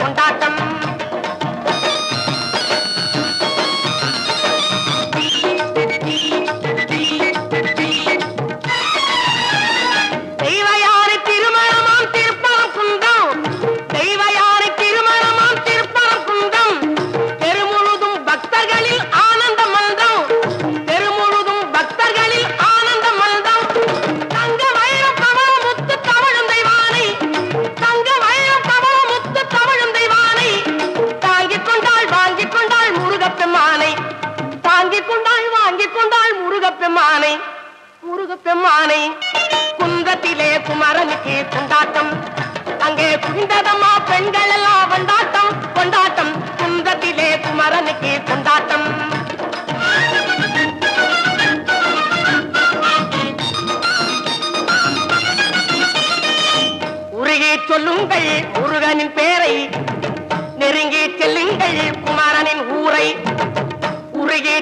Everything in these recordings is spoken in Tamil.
tum ta tum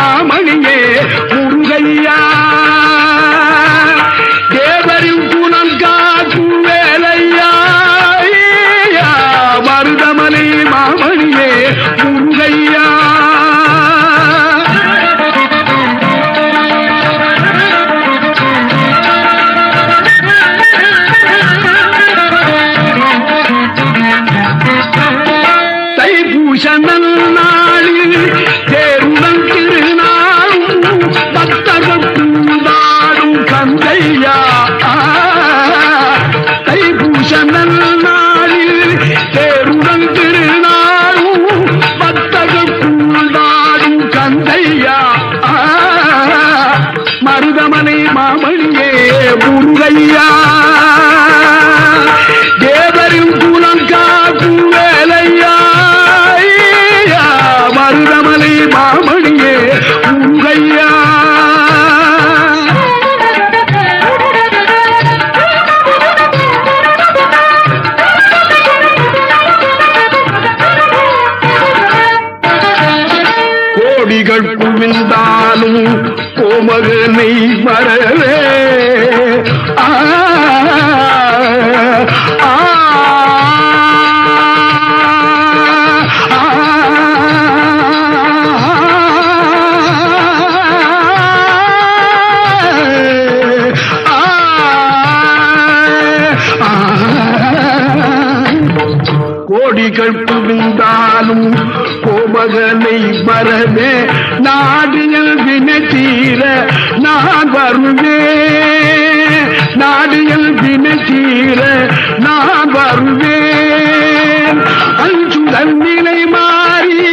மாமணியே முருகையா? 哎呀。திங்கள் புவிந்தாலும் கோபகனை வரவே நாடிய வினை தீர நான் வருவே நாடிய வினை தீர நான் வருவேன். அஞ்சுதன் நிலை மாறி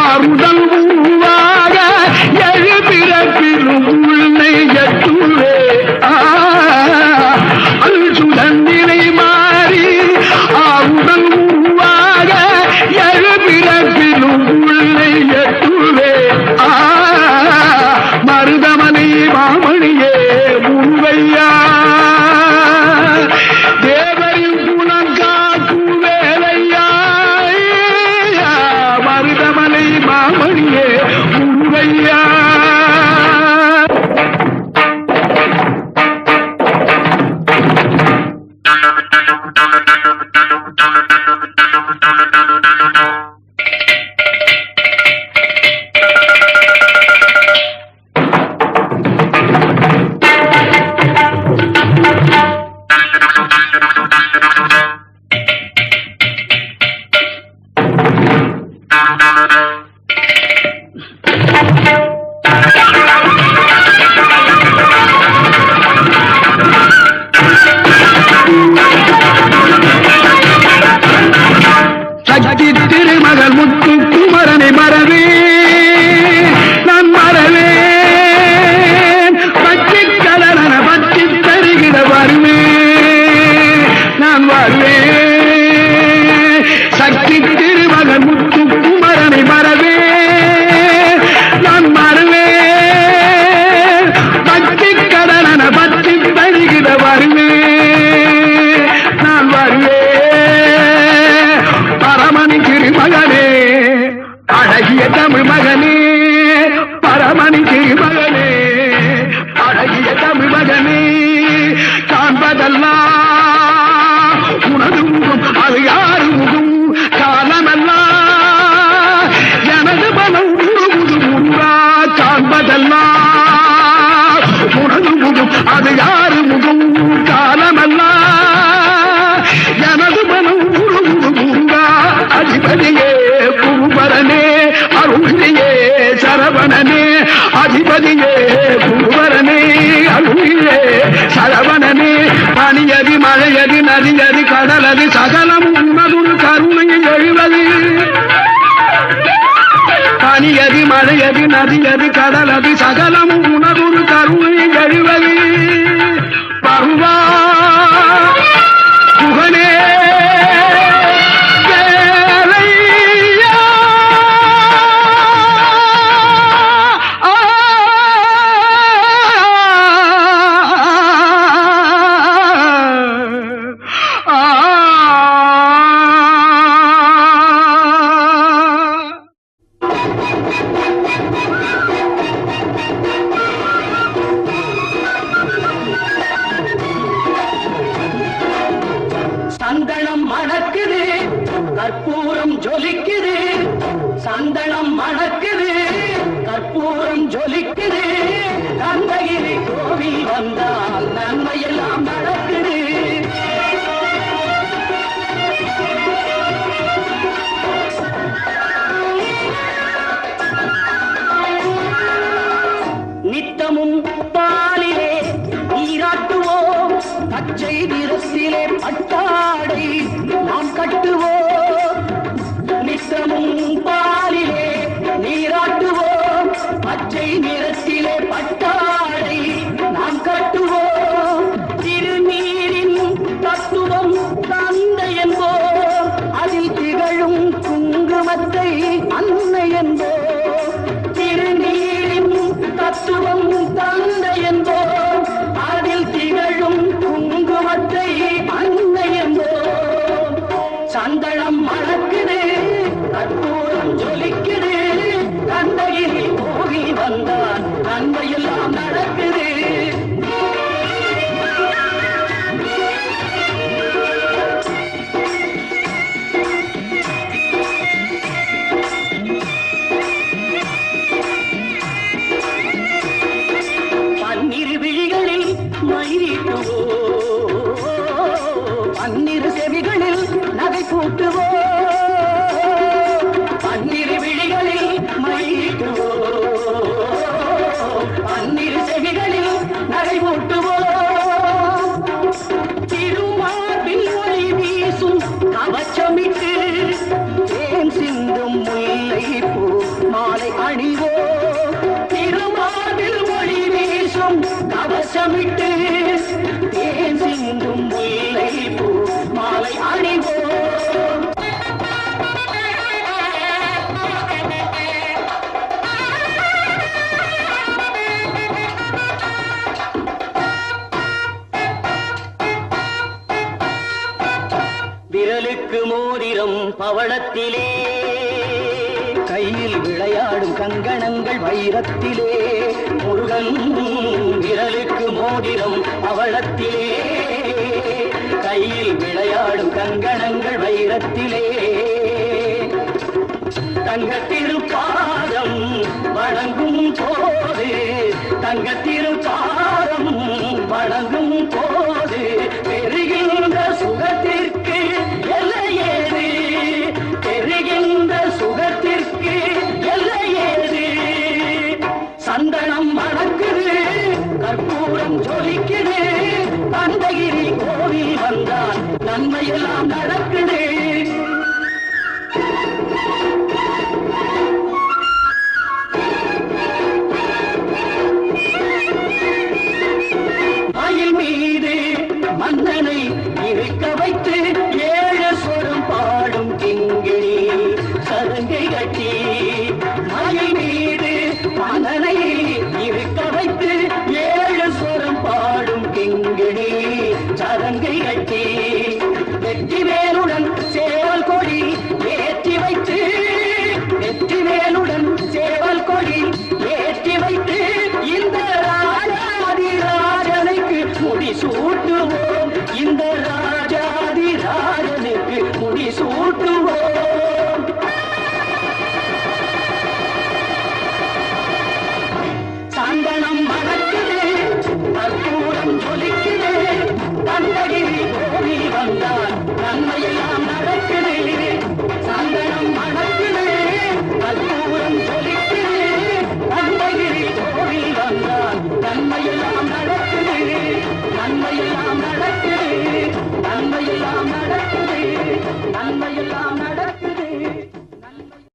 ஆறுதல் உருவாக எழுபிற பெரும் உள்ளே பூவே சகலம் உண்மதுள் கருணை எழுவது பனியது மழையது நதியது கடலது சகலம் உணதுள் கருணை எழுவது பருவா மாடை நாம் கட்டு கங்கணத்திலே கையில் விளையாடும் கங்கணங்கள் வைரத்திலே. முருகன் விரலுக்கு மோதிரம் அவளத்திலே கையில் விளையாடும் கங்கணங்கள் வைரத்திலே. தங்கத்திருப்பாதம் வணங்கும் போது தங்கத்திருப்பாதம் வணங்கும் போது மன்னனை இருக்க வைத்து